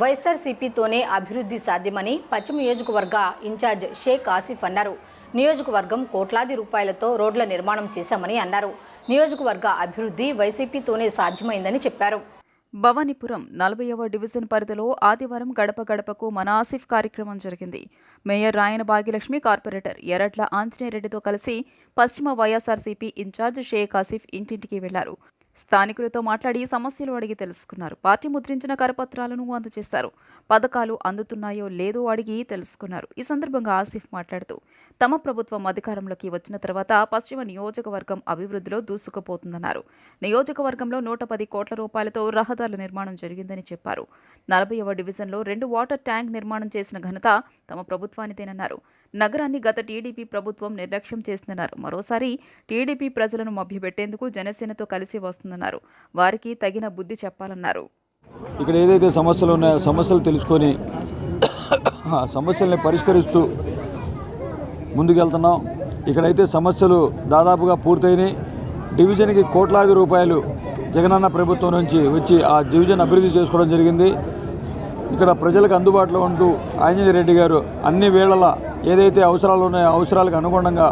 వైఎస్ఆర్సీపీతోనే అభివృద్ధి సాధ్యమని పశ్చిమ నియోజకవర్గ ఇన్ఛార్జ్ షేక్ ఆసిఫ్ అన్నారు. నియోజకవర్గం కోట్లాది రూపాయలతో రోడ్ల నిర్మాణం చేశామని అన్నారు. నియోజకవర్గ అభివృద్ధి వైసీపీతోనే సాధ్యమైందని చెప్పారు. భవానీపురం నలభైవ డివిజన్ పరిధిలో ఆదివారం గడప గడపకు మన ఆసిఫ్ కార్యక్రమం జరిగింది. మేయర్ రాయన భాగ్యలక్ష్మి కార్పొరేటర్ ఎర్రట్ల ఆంజనేయరెడ్డితో కలిసి పశ్చిమ వైఎస్ఆర్సీపీ ఇన్ఛార్జ్ షేక్ ఆసిఫ్ ఇంటింటికి వెళ్ళారు. స్థానికులతో మాట్లాడి సమస్యలు అడిగి తెలుసుకున్నారు. పార్టీ ముద్రించిన కరపత్రాలను అందజేశారు. పథకాలు అందుతున్నాయో లేదో అడిగి తెలుసుకున్నారు. ఈ సందర్భంగా ఆసిఫ్ మాట్లాడుతూ తమ ప్రభుత్వం అధికారంలోకి వచ్చిన తర్వాత పశ్చిమ నియోజకవర్గం అభివృద్ధిలో దూసుకుపోతుందన్నారు. నియోజకవర్గంలో నూట పది కోట్ల రూపాయలతో రహదారుల నిర్మాణం జరిగిందని చెప్పారు. నలభైవ డివిజన్లో రెండు వాటర్ ట్యాంక్ నిర్మాణం చేసిన ఘనత తమ ప్రభుత్వానిదేనన్నారు. నగరాన్ని గత టీడీపీ ప్రభుత్వం నిర్లక్ష్యం చేసిందన్నారు మరోసారి టీడీపీ ప్రజలను మభ్యపెట్టేందుకు జనసేనతో కలిసి వస్తుందన్నారు. వారికి తగిన బుద్ధి చెప్పాలన్నారు. ఇక్కడ ఏదైతే సమస్యలు ఉన్నాయో సమస్యలు తెలుసుకొని ఆ సమస్యల్ని పరిష్కరిస్తూ ముందుకెళ్తున్నాం. ఇక్కడైతే సమస్యలు దాదాపుగా పూర్తయినాయి. డివిజన్కి కోట్లాది రూపాయలు జగనన్న ప్రభుత్వం నుంచి వచ్చి ఆ డివిజన్ అభివృద్ధి చేసుకోవడం జరిగింది. ఇక్కడ ప్రజలకు అందుబాటులో ఉంటూ ఆంజనేయ రెడ్డి గారు అన్ని వేళల ఏదైతే అవసరాలు ఉన్నాయో అవసరాలకు అనుగుణంగా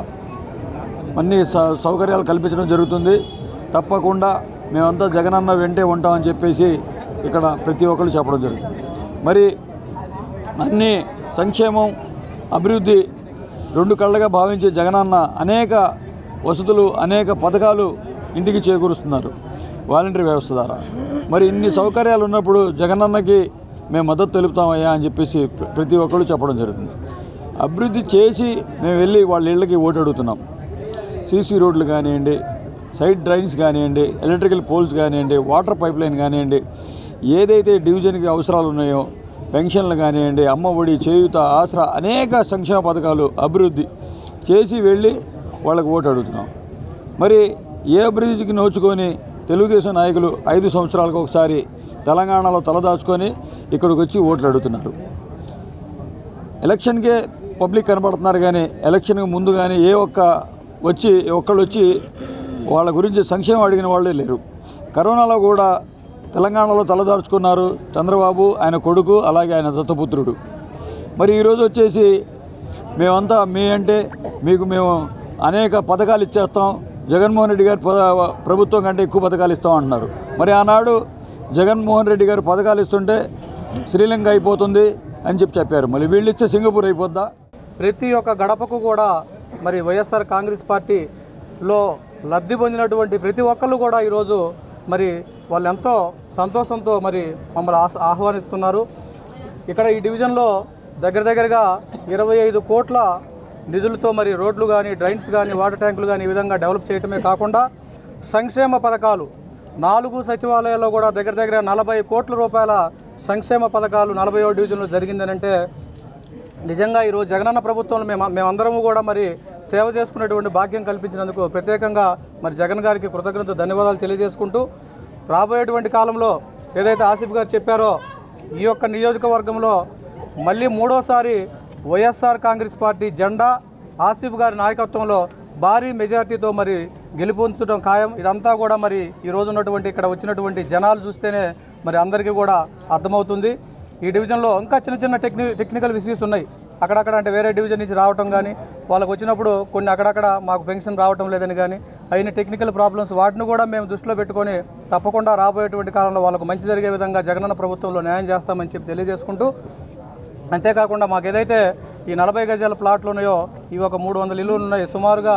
అన్ని సౌకర్యాలు కల్పించడం జరుగుతుంది. తప్పకుండా మేమంతా జగనన్న వెంటే ఉంటామని చెప్పేసి ఇక్కడ ప్రతి ఒక్కరు చెప్పడం జరుగుతుంది. మరి అన్ని సంక్షేమం అభివృద్ధి రెండు కళ్ళగా భావించే జగనన్న అనేక వసతులు అనేక పథకాలు ఇంటికి చేకూరుస్తున్నారు. వాలంటీర్ వ్యవస్థ ద్వారా. మరి ఇన్ని సౌకర్యాలు ఉన్నప్పుడు జగనన్నకి మేము మద్దతు తెలుపుతామయ్యా అని చెప్పేసి ప్రతి ఒక్కరు చెప్పడం జరుగుతుంది. అభివృద్ధి చేసి మేము వెళ్ళి వాళ్ళ ఇళ్ళకి ఓటు అడుగుతున్నాం. సీసీ రోడ్లు కానివ్వండి సైడ్ డ్రైన్స్ కానివ్వండి ఎలక్ట్రికల్ పోల్స్ కానివ్వండి వాటర్ పైప్ లైన్ కానివ్వండి ఏదైతే డివిజన్కి అవసరాలు ఉన్నాయో పెన్షన్లు కానివ్వండి అమ్మ ఒడి చేయుత ఆసరా అనేక సంక్షేమ పథకాలు అభివృద్ధి చేసి వెళ్ళి వాళ్ళకి ఓటు అడుగుతున్నాం. మరి ఏ అభివృద్ధికి నోచుకొని తెలుగుదేశం నాయకులు ఐదు సంవత్సరాలకు ఒకసారి తెలంగాణలో తలదాచుకొని ఇక్కడికి వచ్చి ఓట్లు అడుగుతున్నారు. ఎలక్షన్కే పబ్లిక్ కనబడుతున్నారు కానీ ఎలక్షన్కి ముందు కానీ ఏ ఒక్క వచ్చి ఒక్కళ్ళు వచ్చి వాళ్ళ గురించి సంక్షేమం అడిగిన వాళ్ళే లేరు. కరోనాలో కూడా తెలంగాణలో తలదార్చుకున్నారు చంద్రబాబు ఆయన కొడుకు అలాగే ఆయన దత్తపుత్రుడు. మరి ఈరోజు వచ్చేసి మేమంతా మీ అంటే మీకు మేము అనేక పథకాలు ఇచ్చేస్తాం. జగన్మోహన్ రెడ్డి గారు పద- ప్రభుత్వం కంటే ఎక్కువ పథకాలు ఇస్తాం అంటున్నారు. మరి ఆనాడు జగన్మోహన్ రెడ్డి గారు పథకాలు ఇస్తుంటే శ్రీలంక అయిపోతుంది అని చెప్పి చెప్పారు. మళ్ళీ వీళ్ళు ఇచ్చే సింగపూర్ అయిపోద్దా? ప్రతి ఒక్క గడపకు కూడా మరి వైఎస్ఆర్ కాంగ్రెస్ పార్టీలో లబ్ధి పొందినటువంటి ప్రతి ఒక్కళ్ళు కూడా ఈరోజు మరి వాళ్ళు ఎంతో సంతోషంతో మరి మమ్మల్ని ఆహ్వానిస్తున్నారు. ఇక్కడ ఈ డివిజన్లో దగ్గర దగ్గరగా ఇరవై ఐదు కోట్ల నిధులతో మరి రోడ్లు కానీ డ్రైన్స్ కానీ వాటర్ ట్యాంకులు కానీ ఈ విధంగా డెవలప్ చేయటమే కాకుండా సంక్షేమ పథకాలు నాలుగు సచివాలయాల్లో కూడా దగ్గర దగ్గర నలభై కోట్ల రూపాయల సంక్షేమ పథకాలు నలభై డివిజన్లో జరిగిందనంటే నిజంగా ఈరోజు జగనన్న ప్రభుత్వంలో మేము మేమందరము కూడా మరి సేవ చేసుకునేటువంటి భాగ్యం కల్పించినందుకు ప్రత్యేకంగా మరి జగన్ గారికి కృతజ్ఞత ధన్యవాదాలు తెలియజేసుకుంటూ రాబోయేటువంటి కాలంలో ఏదైతే ఆసిఫ్ గారు చెప్పారో ఈ యొక్క నియోజకవర్గంలో మళ్ళీ మూడోసారి వైఎస్ఆర్ కాంగ్రెస్ పార్టీ జెండా ఆసిఫ్ గారి నాయకత్వంలో భారీ మెజార్టీతో మరి గెలుపొంచడం ఖాయం. ఇదంతా కూడా మరి ఈ రోజు ఉన్నటువంటి ఇక్కడ వచ్చినటువంటి జనాలు చూస్తేనే మరి అందరికీ కూడా అర్థమవుతుంది. ఈ డివిజన్లో ఇంకా చిన్న చిన్న టెక్ని టెక్నికల్ ఇష్యూస్ ఉన్నాయి. అక్కడక్కడ అంటే వేరే డివిజన్ నుంచి రావటం కానీ వాళ్ళకి వచ్చినప్పుడు కొన్ని అక్కడక్కడ మాకు పెన్షన్ రావటం లేదని కానీ అయిన టెక్నికల్ ప్రాబ్లమ్స్ వాటిని కూడా మేము దృష్టిలో పెట్టుకొని తప్పకుండా రాబోయేటువంటి కాలంలో వాళ్ళకు మంచి జరిగే విధంగా జగనన్న ప్రభుత్వంలో న్యాయం చేస్తామని చెప్పి తెలియజేసుకుంటూ అంతేకాకుండా మాకు ఏదైతే ఈ నలభై గజాల ప్లాట్లు ఉన్నాయో ఇవి ఒక మూడు వందల ఇల్లులు ఉన్నాయి. సుమారుగా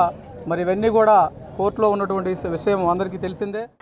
మరి ఇవన్నీ కూడా కోర్టులో ఉన్నటువంటి విషయం అందరికీ తెలిసిందే.